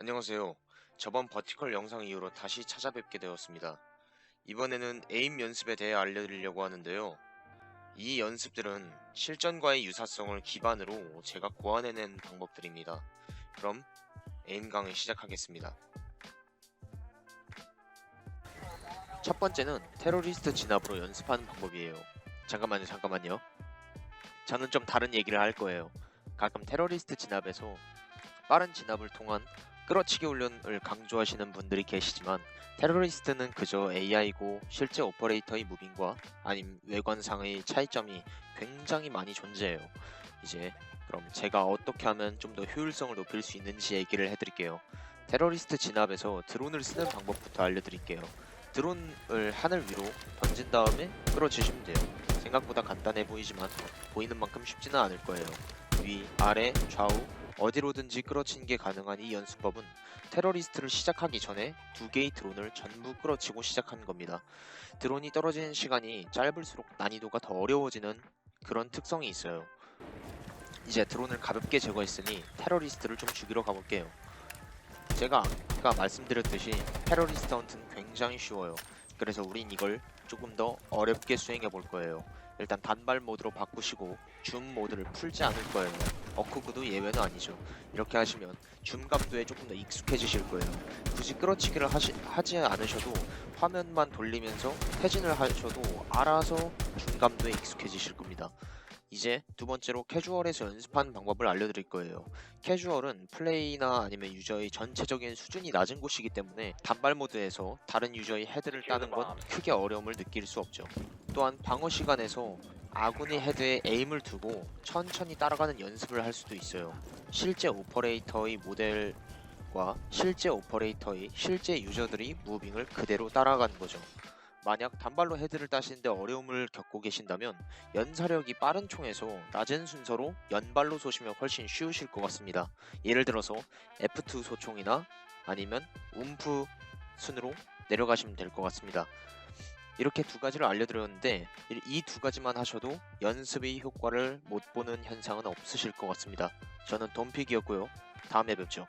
안녕하세요. 저번 버티컬 영상 이후로 다시 찾아뵙게 되었습니다. 이번에는 에임 연습에 대해 알려드리려고 하는데요. 이 연습들은 실전과의 유사성을 기반으로 제가 고안해낸 방법들입니다. 그럼 에임 강의 시작하겠습니다. 첫 번째는 테러리스트 진압으로 연습하는 방법이에요. 잠깐만요, 잠깐만요. 저는 좀 다른 얘기를 할 거예요. 가끔 테러리스트 진압에서 빠른 진압을 통한 끌어치기 훈련을 강조하시는 분들이 계시지만 테러리스트는 그저 AI고 실제 오퍼레이터의 무빙과 아님 외관상의 차이점이 굉장히 많이 존재해요. 이제 그럼 제가 어떻게 하면 좀 더 효율성을 높일 수 있는지 얘기를 해드릴게요. 테러리스트 진압에서 드론을 쓰는 방법부터 알려드릴게요. 드론을 하늘 위로 던진 다음에 끌어주시면 돼요. 생각보다 간단해 보이지만 보이는 만큼 쉽지는 않을 거예요. 위, 아래, 좌우 어디로든지 끌어치는 게 가능한 이 연습법은 테러리스트를 시작하기 전에 두 개의 드론을 전부 끌어치고 시작하는 겁니다. 드론이 떨어지는 시간이 짧을수록 난이도가 더 어려워지는 그런 특성이 있어요. 이제 드론을 가볍게 제거했으니 테러리스트를 좀 죽이러 가볼게요. 제가 아까 말씀드렸듯이 테러리스트 헌트는 굉장히 쉬워요. 그래서 우린 이걸 조금 더 어렵게 수행해 볼 거예요. 일단 단발 모드로 바꾸시고 줌 모드를 풀지 않을 거예요. 어쿠그도 예외는 아니죠. 이렇게 하시면 줌 감도에 조금 더 익숙해지실 거예요. 굳이 끌어치기를 하시, 하지 않으셔도 화면만 돌리면서 퇴진을 하셔도 알아서 줌 감도에 익숙해지실 겁니다. 이제 두 번째로 캐주얼에서 연습하는 방법을 알려드릴 거예요. 캐주얼은 플레이나 아니면 유저의 전체적인 수준이 낮은 곳이기 때문에 단발 모드에서 다른 유저의 헤드를 따는 건 크게 어려움을 느낄 수 없죠. 또한 방어 시간에서 아군의 헤드에 에임을 두고 천천히 따라가는 연습을 할 수도 있어요. 실제 오퍼레이터의 모델과 실제 오퍼레이터의 실제 유저들이 무빙을 그대로 따라가는 거죠. 만약 단발로 헤드를 따시는데 어려움을 겪고 계신다면 연사력이 빠른 총에서 낮은 순서로 연발로 쏘시면 훨씬 쉬우실 것 같습니다. 예를 들어서 F2 소총이나 아니면 움프 순으로 내려가시면 될 것 같습니다. 이렇게 두 가지를 알려드렸는데 이 두 가지만 하셔도 연습의 효과를 못 보는 현상은 없으실 것 같습니다. 저는 돈픽이었고요. 다음에 뵙죠.